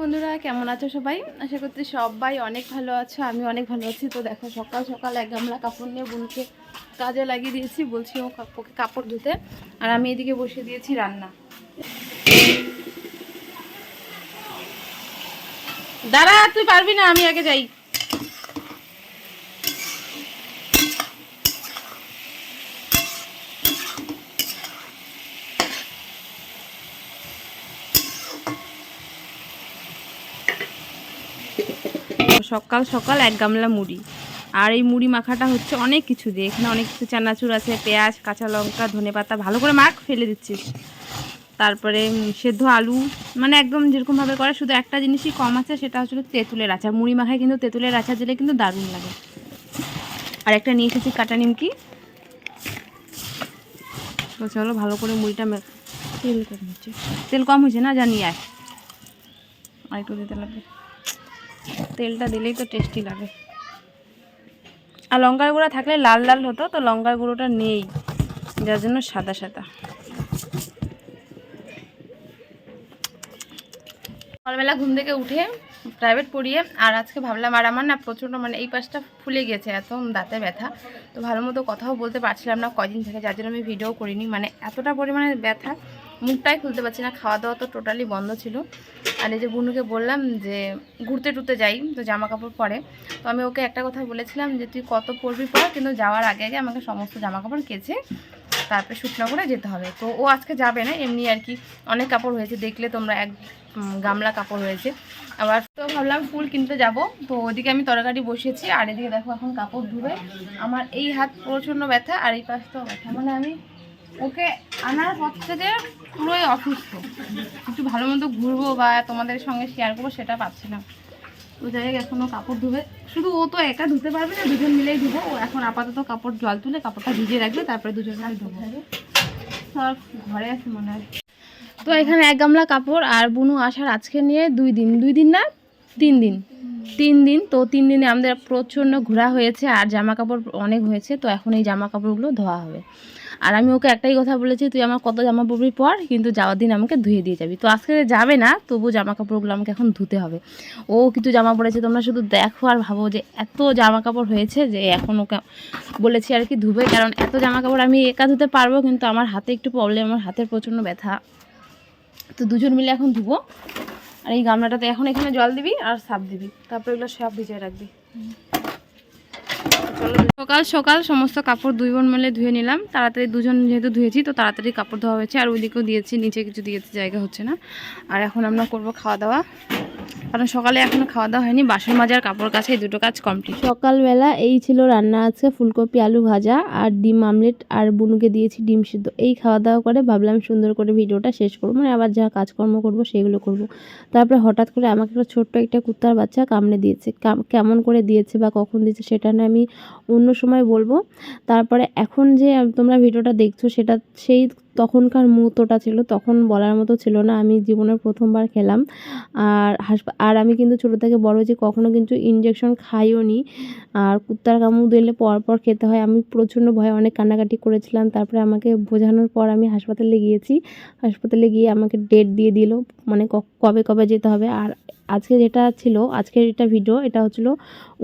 বন্ধুরা, কেমন আছো সবাই? আশা করছি সবাই অনেক ভালো আছো, আমি অনেক ভালো আছি। তো দেখো, সকাল সকাল এক গামলা কাপড় নিয়ে বোনকে কাজে লাগিয়ে দিয়েছি, বলছি ও ওকে কাপড় ধুতে। আর আমি এদিকে বসে দিয়েছি রান্না। দাঁড়া, তুই পারবি না, আমি আগে যাই। সকাল সকাল এক গামলা মুড়ি। আর এই মুড়ি মাখাটা হচ্ছে অনেক কিছু দিয়ে। এখানে অনেক কিছু চানাচুর আছে, পেঁয়াজ, কাঁচা লঙ্কা, ধনে পাতা, ভালো করে মাখ, ফেলে দিচ্ছিস। তারপরে সেদ্ধ আলু মানে একদম যেরকমভাবে করে, শুধু একটা জিনিসই কম আছে, সেটা হচ্ছে তেঁতুলের আচার। মুড়ি মাখায় কিন্তু তেঁতুলের আচার দিলে কিন্তু দারুণ লাগে। আর একটা নিয়ে এসেছি কাটা নিমকি। চলো ভালো করে মুড়িটা তেল কম হচ্ছে। তেল কম হয়েছে না? জানি আর একটু দিতে লাগবে। তেলটা দিলেই তো টেস্টি লাগে। আর লঙ্কার গুঁড়া থাকলে লাল লাল হতো, তো লঙ্কার গুঁড়োটা নেই, যার জন্য সাদা সাদা। সকালবেলা ঘুম থেকে উঠে প্রাইভেট পড়িয়ে, আর আজকে ভাবলাম, আর আমার না প্রচণ্ড মানে এই পাশটা ফুলে গেছে এত দাঁতে ব্যথা। তো ভালো মতো কথাও বলতে পারছিলাম না কদিন থেকে, যার জন্য আমি ভিডিও করিনি। মানে এতটা পরিমাণে ব্যথা মুখটাই খুলতে পারছি না খাওয়া দাওয়া তো টোটালি বন্ধ ছিল। আর এই যে বুনুকে বললাম যে ঘুরতে টুরতে যাই, তো জামা কাপড় পরে। তো আমি ওকে একটা কথা বলেছিলাম যে, তুই কত পরবি পর? কিন্তু যাওয়ার আগে আগে আমাকে সমস্ত জামা কাপড় কেচে তারপরে শুকনো করে যেতে হবে। তো ও আজকে যাবে না, এমনি আর কি। অনেক কাপড় হয়েছে, দেখলে তোমরা এক গামলা কাপড় হয়েছে। আবার তো ভাবলাম ফুল কিনতে যাব, তো ওদিকে আমি তরকারি বসিয়েছি। আর এদিকে দেখো এখন কাপড় ধুবে। আমার এই হাত প্রচণ্ড ব্যথা, আর এই পাশ তো ব্যথা। মানে আমি ওকে আনার পর থেকে পুরোই অসুস্থ। একটু ভালো মতো ঘুরবো বা তোমাদের সঙ্গে শেয়ার করব, সেটা পাচ্ছি না। তো যাই হোক, এখনও কাপড় ধুবে। শুধু ও তো একা ধুতে পারবে না, দুজন মিলেই ধুবো। ও এখন আপাতত কাপড়, জল তুলে কাপড়টা ভিজিয়ে রাখবে, তারপরে দুজন মিলে ধুবো। সব ঘরে আছে মনে হয়। তো এখানে এক গামলা কাপড় আর বুনু আসার আজকে নিয়ে দুই দিন। দুই দিন না? তিন দিন। তিন দিন। তো তিন দিনে আমাদের প্রচণ্ড ঘোরা হয়েছে, আর জামা কাপড় অনেক হয়েছে, তো এখন এই জামা কাপড়গুলো ধোয়া হবে। আর আমি ওকে একটাই কথা বলেছি, তুই আমার কত জামা পরবি পর, কিন্তু যাওয়ার দিন আমাকে ধুয়ে দিয়ে যাবি। তো আজকে যাবে না, তবু জামা কাপড়গুলো আমাকে এখন ধুতে হবে। ও কিছু জামা পড়েছে, তোমরা শুধু দেখো আর ভাবো যে এত জামা কাপড় হয়েছে যে এখন ওকে বলেছি আর কি ধুবে, কারণ এত জামা কাপড় আমি একা ধুতে পারব, কিন্তু আমার হাতে একটু প্রবলেম আমার হাতের প্রচণ্ড ব্যথা। তো দুজন মিলে এখন ধুবো। আর এই গামলাটাতে এখন এখানে জল দিবি আর সাপ দিবি। তারপর এগুলো সব ভিজিয়ে রাখবি। সকাল সকাল সমস্ত কাপড় দুই বোন মিলে ধুয়ে নিলাম। তাড়াতাড়ি দুজন যেহেতু ধুয়েছি, তো তাড়াতাড়ি কাপড় ধোয়া হয়েছে। আর ওইদিকেও দিয়েছি, নিচে কিছু দিয়েছি, জায়গা হচ্ছে না। আর এখন আমরা করব খাওয়া দাওয়া কারণ সকালে এখনও খাওয়া দাওয়া হয়নি, বাসন মাজার, কাপড় কাছে এই দুটো কাজ কমপ্লিট সকালবেলা এই ছিল রান্না আছে ফুলকপি, আলু ভাজা আর ডিম আমলেট। আর বুনুকে দিয়েছি ডিম সিদ্ধ। এই খাওয়া দাওয়া করে ভাবলাম সুন্দর করে ভিডিওটা শেষ করব। মানে আবার যা কাজকর্ম করব সেগুলো করব। তারপরে হঠাৎ করে আমাকে একটা ছোট্ট একটা কুত্তার বাচ্চা কামড়ে দিয়েছে। কাম- কেমন করে দিয়েছে বা কখন দিয়েছে সেটা না আমি অন্য সময় বলব। তারপরে এখন যে তোমরা ভিডিওটা দেখছ সেটা, সেই তখনকার মুহূর্তটা ছিল, তখন বলার মতো ছিল না। আমি জীবনের প্রথমবার খেলাম। আর হাসপা, আর আমি কিন্তু ছোটো থেকে বড় যে কখনো কিন্তু ইঞ্জেকশন খাইও নি। আর কুত্তার কামড় দিলে পর পর খেতে হয়। আমি প্রচণ্ড ভয়ে অনেক কান্নাকাটি করেছিলাম। তারপরে আমাকে বোঝানোর পর আমি হাসপাতালে গিয়েছি। হাসপাতালে গিয়ে আমাকে ডেট দিয়ে দিল। মানে কবে কবে যেতে হবে? আর আজকে যেটা ছিল, আজকের এটা ভিডিও এটা হচ্ছিল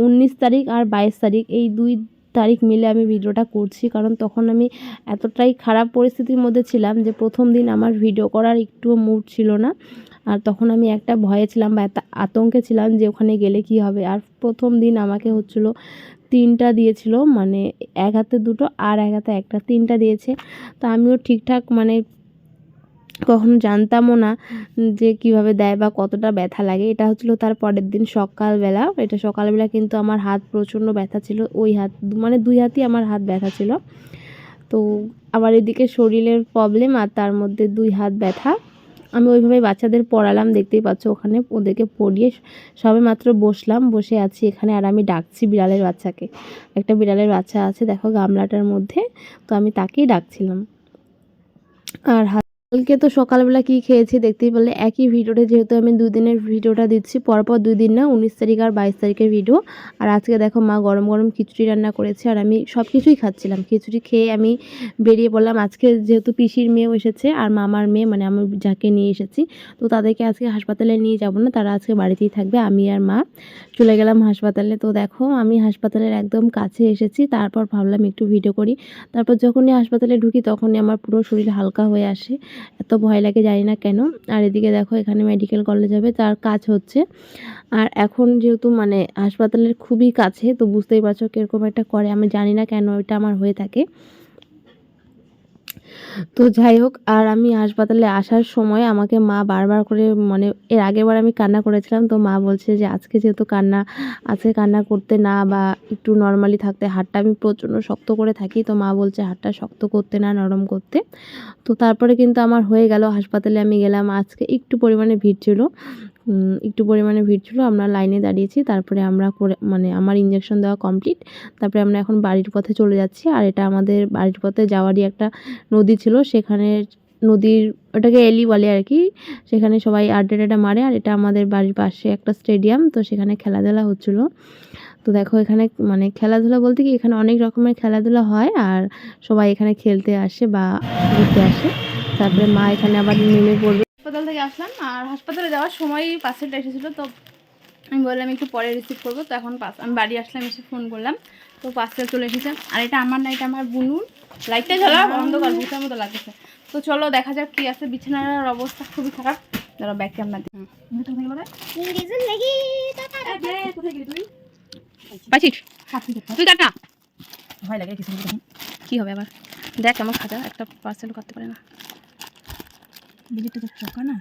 উনিশ তারিখ আর বাইশ তারিখ। এই দুই তারিখ মিলে আমি ভিডিওটা করছি, কারণ তখন আমি এতটাই খারাপ পরিস্থিতির মধ্যে ছিলাম যে প্রথম দিন আমার ভিডিও করার একটুও মুড ছিল না। আর তখন আমি একটা ভয়ে ছিলাম বা একটা আতঙ্কে ছিলাম যে ওখানে গেলে কি হবে। আর প্রথম দিন আমাকে হচ্ছিল তিনটা দিয়েছিল মানে এক হাতে দুটো আর এক হাতে একটা, তিনটা দিয়েছে। তো আমিও ঠিকঠাক মানে কখনো জানতামও না যে কীভাবে দেয় বা কতটা ব্যথা লাগে। এটা হচ্ছিল তার পরের দিন সকালবেলা। এটা সকালবেলা কিন্তু আমার হাত প্রচণ্ড ব্যথা ছিল। ওই হাত মানে দুই হাতই আমার হাত ব্যথা ছিল। তো আমার এদিকে শরীরের প্রবলেম আর তার মধ্যে দুই হাত ব্যথা। আমি ওইভাবে বাচ্চাদের পড়ালাম, দেখতেই পাচ্ছ ওখানে ওদেরকে পড়িয়ে সবে মাত্র বসলাম, বসে আছি এখানে আর আমি ডাকছি বিড়ালের বাচ্চাকে। একটা বিড়ালের বাচ্চা আছে, দেখো গামলাটার মধ্যে। তো আমি তাকেই ডাকছিলাম। আর কালকে তো সকালবেলা কি খেয়েছি দেখতেই পারলে একই ভিডিওতে যেহেতু আমি দুদিনের ভিডিওটা দিচ্ছি, পরপর দুই দিন না, উনিশ তারিখ আর বাইশ তারিখের ভিডিও। আর আজকে দেখো মা গরম গরম খিচুড়ি রান্না করেছে, আর আমি সব কিছুই খাচ্ছিলাম। খিচুড়ি খেয়ে আমি বেরিয়ে পড়লাম, আজকে যেহেতু পিসির মেয়েও এসেছে আর মামার মেয়ে মানে আমি যাকে নিয়ে এসেছি, তো তাদেরকে আজকে হাসপাতালে নিয়ে যাব না, তারা আজকে বাড়িতেই থাকবে, আমি আর মা চলে গেলাম হাসপাতালে। তো দেখো আমি হাসপাতালের একদম কাছে এসেছি, তারপর ভাবলাম একটু ভিডিও করি, তারপর যখনই হাসপাতালে ঢুকি তখনই আমার পুরো শরীর হালকা হয়ে আসে। এত ভয় লাগে জানি না কেন। আর এদিকে দেখো এখানে মেডিকেল কলেজ হবে, তার কাজ হচ্ছে। আর এখন যেহেতু মানে হাসপাতালের খুবই কাছে, তো বুঝতেই পারছ কীরকম একটা করে, আমি জানি না কেন এটা আমার হয়ে থাকে। তো যাই হোক, আর আমি হাসপাতালে আসার সময় আমাকে মা বারবার করে মানে এর আগেরবার আমি কান্না করেছিলাম, তো মা বলছে যে আজকে যেহেতু কান্না, আজকে কান্না করতে না বা একটু নর্মালি থাকতে হাতটা আমি প্রচণ্ড শক্ত করে থাকি, তো মা বলছে হাতটা শক্ত করতে না, নরম করতে। তো তারপরে কিন্তু আমার হয়ে গেল, হাসপাতালে আমি গেলাম, আজকে একটু পরিমাণে ভিড় ছিল। একটু পরিমাণে ভিড় ছিল, আমরা লাইনে দাঁড়িয়েছি, তারপরে আমরা করে মানে আমার ইঞ্জেকশন দেওয়া কমপ্লিট তারপরে আমরা এখন বাড়ির পথে চলে যাচ্ছি, আর এটা আমাদের বাড়ির পথে যাওয়ারই একটা নদী ছিল, সেখানে নদীর, ওটাকে এলি বলে আর কি, সেখানে সবাই আড্ডা মারে, আর এটা আমাদের বাড়ির পাশে একটা স্টেডিয়াম তো সেখানে খেলাধুলা হচ্ছিল। তো দেখো এখানে মানে খেলাধুলা বলতে কি, এখানে অনেক রকমের খেলাধুলা হয়, আর সবাই এখানে খেলতে আসে বা ঘুরতে আসে। তারপরে মা এখানে আবার নেমে পড়বে। হাসপাতাল থেকে আসলাম আর হাসপাতালে যাওয়ার সময় পার্সেলটা এসেছিল তো আমি বললাম একটু পরে রিসিভ করব তো এখন পাস আমি বাড়ি আসলাম এসে ফোন করলাম তো পার্সেল চলে এসেছে। আর এটা আমার না এটা আমার বুনুর। লাইটটা জ্বলা অন্ধকার ভূতের মতো লাগতেছে। তো চলো দেখা যাক কি আছে বিছানার অবস্থা খুবই খারাপ। ধরো ব্যাগ ক্যামেরা তুই কাট। ভয় লাগে কিছু কি হবে আবার? দেখ আমার খাজা একটা পার্সেল করতে পারে না। বিলিটা তো চকা না।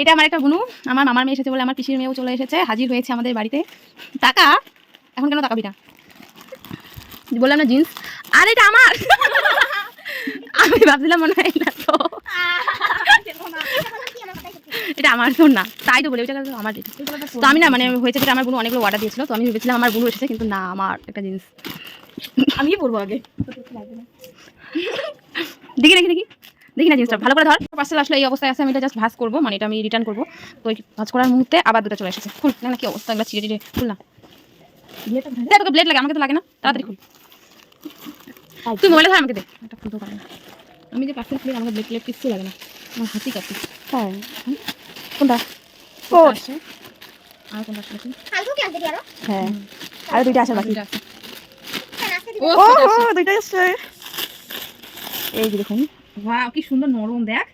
এটা আমার একটা বুনু আমার মামার মেয়ে এসেছে বলে আমার পিসির মেয়েও চলে এসেছে হাজির হয়েছে আমাদের বাড়িতে। টাকা? এখন কেন তাকাবি না? বললাম না জিন্স। আর এটা আমার। আমি ভাবছিলাম মনে হয় না তো। এটা আমার তো না। তাই তো বলে ওইটা তো আমার এটা তো আমি না মানে হয়েছে যেটা আমার বুনু অনেকগুলো অর্ডার দিয়েছিল তো আমি ভেবেছিলাম আমার বুনু এসেছে কিন্তু না আমার একটা জিন্স। আমি পরবো আগে। দেখি দেখি দেখি। দেখি না জিনিসটা। ভালো করে ধর। পার্সেল আসলে এই অবস্থায় আছে আমি এটা জাস্ট ভাজ করব মানে এটা আমি রিটার্ন করব। তো ওই ভাজ করার মুহূর্তে আবার দুটো চলে এসেছে। খুল না না কি অবস্থা? এগুলো ছিঁড়ে টিড়ে খুল না। তোকে ব্লেড লাগে আমাকে তো লাগে না। তাড়াতাড়ি খুল। তুই মোবাইলে ধর আমাকে দে। এটা খুলতে পারে না। আমি যে পার্সেল খুলি আমাকে ব্লেড ব্লেড কিছু লাগে না। আমার হাসি কাঁপি হ্যাঁ কোনটা? আর কোনটা দেখি? হ্যাঁ। আর দুইটা আসা বাকি। দুইটা আছে। ও ও ও, দুইটা আসছে এই যে দেখুন। Wow, কি সুন্দর নরম দেখ।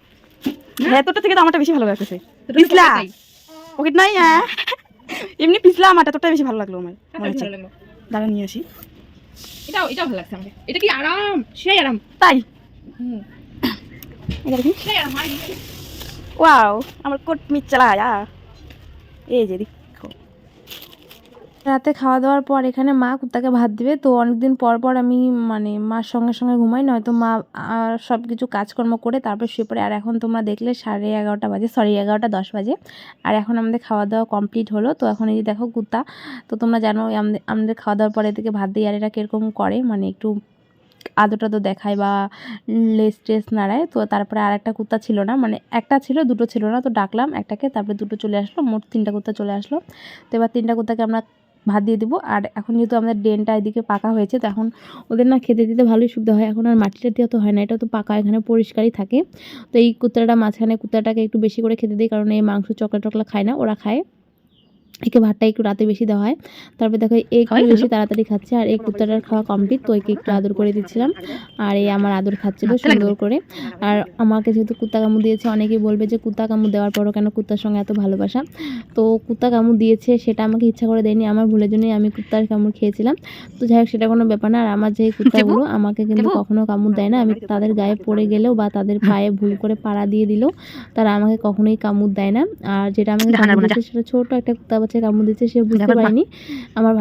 ভেতরটা থেকে তো আমারটা বেশি ভালো লাগতেছে। পিছলা। পকেট নাই হ্যাঁ এমনি পিছলা আমারটা তোরটা বেশি ভালো লাগল আমার মনে হচ্ছে। ভালো লাগল? দাঁড়া নিয়ে আসি। এটাও এটাও ভালো লাগছে আমাকে এটা কি আরাম? সেই আরাম। তাই? হুম। এটা দেখি। সেই আরাম ওয়াও আমার কোট মিট চালায়া এই যে দেখো। রাতে খাওয়া দাওয়ার পর এখানে মা কুত্তাকে ভাত দিবে। তো অনেকদিন পর পর আমি মানে মার সঙ্গে সঙ্গে ঘুমাই, নয়তো মা সব কিছু কাজকর্ম করে তারপর শুয়ে পড়ে। আর এখন তোমরা দেখলে সাড়ে এগারোটা বাজে সরি এগারোটা দশ বাজে। আর এখন আমাদের খাওয়া দাওয়া কমপ্লিট হলো। তো এখন এই যে দেখো কুত্তা, তো তোমরা জানো আমাদের খাওয়া দাওয়ার পরে এদিকে ভাত দিয়ে আর এরা কীরকম করে মানে একটু আদর টাদর দেখায় বা লেস টেস নাড়ায়। তো তারপরে আর একটা কুত্তা ছিল না মানে একটা ছিল, দুটো ছিল না। তো ডাকলাম একটাকে, তারপরে দুটো চলে আসলো, মোট তিনটা কুত্তা চলে আসলো। তো এবার তিনটা কুত্তাকে আমরা ভাত দিয়ে দেবো। আর এখন যেহেতু আমাদের ড্রেনটা এদিকে পাকা হয়েছে, তো এখন ওদের না খেতে দিতে ভালোই সুবিধা হয়। এখন আর মাটিটা দিয়ে তো হয় না, এটা তো পাকা, এখানে পরিষ্কারই থাকে। তো এই কুত্তাটা মাঝখানে কুত্তাটাকে একটু বেশি করে খেতে দিই, কারণ এই মাংস চকলা টকলা খায় না, ওরা খায়। একে ভাতটা একটু রাতে বেশি দেওয়া হয়। তারপরে দেখো একটু বেশি তাড়াতাড়ি খাচ্ছে আর এই কুত্তাটার খাওয়া কমপ্লিট তো একে একটু আদর করে দিচ্ছিলাম আর এই আমার আদর খাচ্ছিল সুন্দর করে। আর আমাকে যেহেতু কুত্তা কামড় দিয়েছে অনেকেই বলবে যে কুত্তা কামড় দেওয়ার পরও কেন কুত্তার সঙ্গে এত ভালোবাসা? তো কুত্তা কামড় দিয়েছে সেটা আমাকে ইচ্ছা করে দেয়নি আমার ভুলের জন্যই আমি কুত্তার কামড় খেয়েছিলাম। তো যাই হোক সেটা কোনো ব্যাপার না আর আমার যে কুত্তাগুলো আমাকে কিন্তু? কখনো কামড় দেয় না। আমি তাদের গায়ে পড়ে গেলেও বা তাদের পায়ে ভুল করে পাড়া দিয়ে দিলেও তারা আমাকে কখনোই কামড় দেয় না। আর যেটা আমাকে কামড় দিয়েছে সেটা ছোট একটা কুত্তা কাছে কামড় দিচ্ছে সে বুঝতে পারিনি। আমার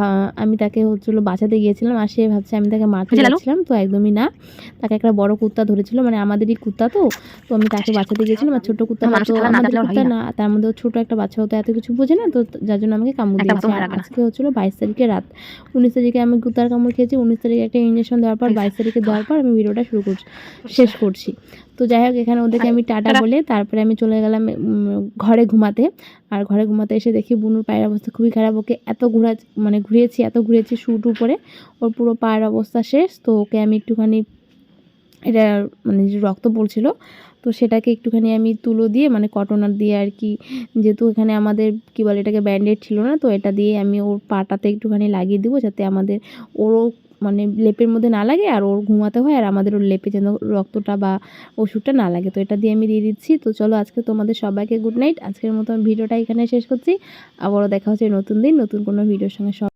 আমি তাকে হচ্ছিল বাঁচাতে গিয়েছিলাম আর সে ভাবছে আমি তাকে মারতে? যাচ্ছিলাম তো একদমই না। তাকে একটা বড় কুত্তা ধরেছিল মানে আমাদেরই কুত্তা তো তো আমি তাকে বাঁচাতে গিয়েছিলাম আর ছোট কুত্তা তো আমাদের কুত্তা না। তার মধ্যে ছোট একটা বাচ্চা হতো এত কিছু বোঝে না তো যার জন্য আমাকে কামড় দিয়েছে। আজকে হচ্ছিল বাইশ তারিখে রাত। উনিশ তারিখে আমি কুত্তার কামড় খেয়েছি উনিশ তারিখে একটা ইঞ্জেকশন দেওয়ার পর বাইশ তারিখে দেওয়ার পর আমি ভিডিওটা শুরু করছি শেষ করছি। তো যাই হোক এখানে ওদেরকে আমি টাটা। বলে তারপরে আমি চলে গেলাম ঘরে ঘুমাতে আর ঘরে ঘুমাতে এসে দেখি বুনুর পায়ের অবস্থা খুবই খারাপ ওকে এত ঘোরা মানে ঘুরিয়েছি এত ঘুরিয়েছি শুট উপরে ওর পুরো পায়ের অবস্থা শেষ তো ওকে আমি একটুখানি এটা মানে যে রক্ত পড়ছিল তো সেটাকে একটুখানি আমি তুলো দিয়ে মানে কটনার দিয়ে আর কি যেহেতু এখানে আমাদের কি বলে এটাকে ব্যান্ডেড ছিল না তো এটা দিয়ে আমি ওর পাটাতে একটুখানি লাগিয়ে দিব যাতে আমাদের ওরও মানে লেপের মধ্যে না লাগে আর ওর ঘুমাতে হয় আর আমাদের ওর লেপে যেন রক্তটা বা ওষুধটা না লাগে। তো এটা দিয়ে আমি দিয়ে দিচ্ছি। তো চলো আজকে তোমাদের সবাইকে গুড নাইট আজকের মতো ভিডিওটা এখানে শেষ করছি। আবারও দেখা হচ্ছে নতুন দিন, নতুন কোনো ভিডিওর সঙ্গে সব